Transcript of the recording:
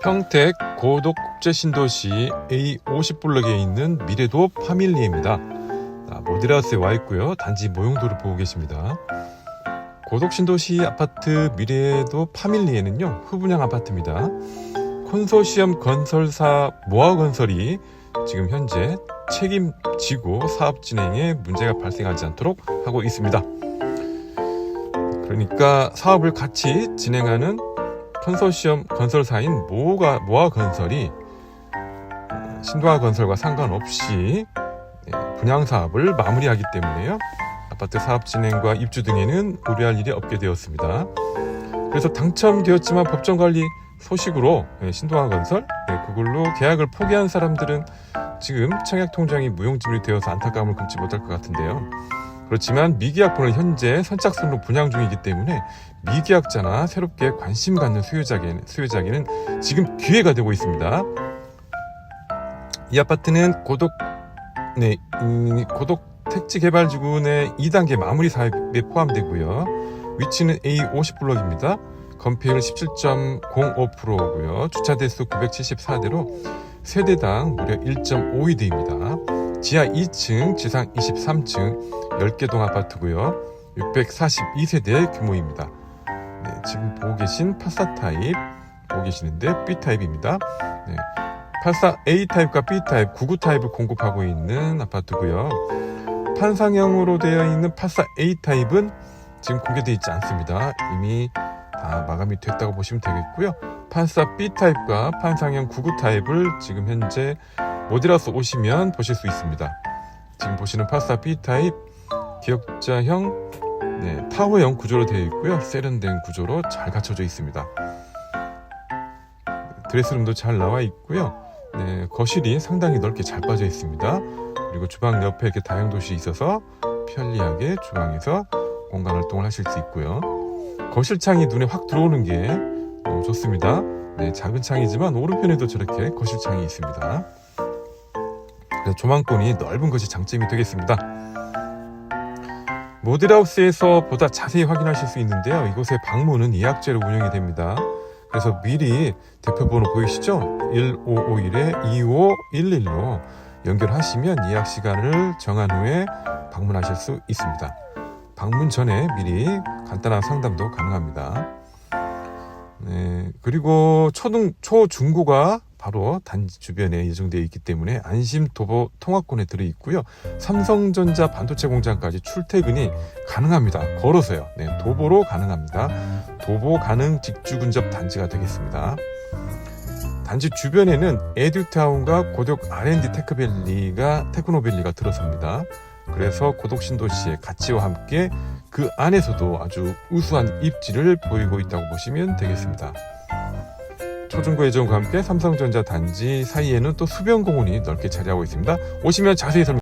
평택 고독국제신도시 A50블럭에 있는 미래도 파밀리입니다. 아, 모디라스에 와 있고요. 단지 모형도를 보고 계십니다. 고독신도시 아파트 미래도 파밀리에는요. 후분양 아파트입니다. 콘소시엄 건설사 모아건설이 지금 현재 책임지고 사업 진행에 문제가 발생하지 않도록 하고 있습니다. 그러니까 사업을 같이 진행하는 컨소시엄 건설사인 모가, 모아 건설이 어, 신도아건설과 상관없이 네, 분양 사업을 마무리하기 때문에요. 아파트 사업 진행과 입주 등에는 우려할 일이 없게 되었습니다. 그래서 당첨되었지만 법정 관리 소식으로 네, 신도아건설 네, 그걸로 계약을 포기한 사람들은 지금 청약 통장이 무용지물이 되어서 안타까움을 금치 못할 것 같은데요. 그렇지만 미계약분은 현재 선착순으로 분양 중이기 때문에 미계약자나 새롭게 관심 갖는 수요자에게는, 수요자에게는 지금 기회가 되고 있습니다. 이 아파트는 고독, 네, 음, 고독 택지 개발 지구 내 2단계 마무리 사업에 포함되고요. 위치는 A50 블럭입니다. 건폐율 17.05%고요. 주차 대수 974대로 세대당 무려 1.52대입니다. 지하 2층, 지상 23층, 10개 동 아파트고요. 642세대 규모입니다. 네, 지금 보고 계신 파사 타입 보고 계시는데 B 타입입니다. 네, 파사 A 타입과 B 타입, 99 타입을 공급하고 있는 아파트고요. 판상형으로 되어 있는 파사 A 타입은 지금 공개되어 있지 않습니다. 이미 다 마감이 됐다고 보시면 되겠고요. 판사 B 타입과 판상형 99 타입을 지금 현재 모디라스 오시면 보실 수 있습니다. 지금 보시는 파사 B 타입 기역자형 네, 타워형 구조로 되어 있고요. 세련된 구조로 잘 갖춰져 있습니다. 드레스룸도 잘 나와 있고요. 네, 거실이 상당히 넓게 잘 빠져 있습니다. 그리고 주방 옆에 이렇게 다용도실이 있어서 편리하게 주방에서 공간 활동을 하실 수 있고요. 거실 창이 눈에 확 들어오는 게 너무 좋습니다. 네, 작은 창이지만 오른편에도 저렇게 거실 창이 있습니다. 그래서 조망권이 넓은 것이 장점이 되겠습니다. 모델하우스에서 보다 자세히 확인하실 수 있는데요. 이곳의 방문은 예약제로 운영이 됩니다. 그래서 미리 대표번호 보이시죠? 1551-2511로 연결하시면 예약 시간을 정한 후에 방문하실 수 있습니다. 방문 전에 미리 간단한 상담도 가능합니다. 네, 그리고 초등, 초중고가 바로 단지 주변에 예정되어 있기 때문에 안심 도보 통합권에 들어 있고요. 삼성전자 반도체 공장까지 출퇴근이 가능합니다. 걸어서요. 네, 도보로 가능합니다. 도보 가능 직주 근접 단지가 되겠습니다. 단지 주변에는 에듀타운과 고덕 R&D 테크밸리가 테크노밸리가 들어섭니다. 그래서 고독 신도시의 가치와 함께 그 안에서도 아주 우수한 입지를 보이고 있다고 보시면 되겠습니다. 초중고 예정과 함께 삼성전자 단지 사이에는 또 수변공원이 넓게 자리하고 있습니다. 오시면 자세히 설명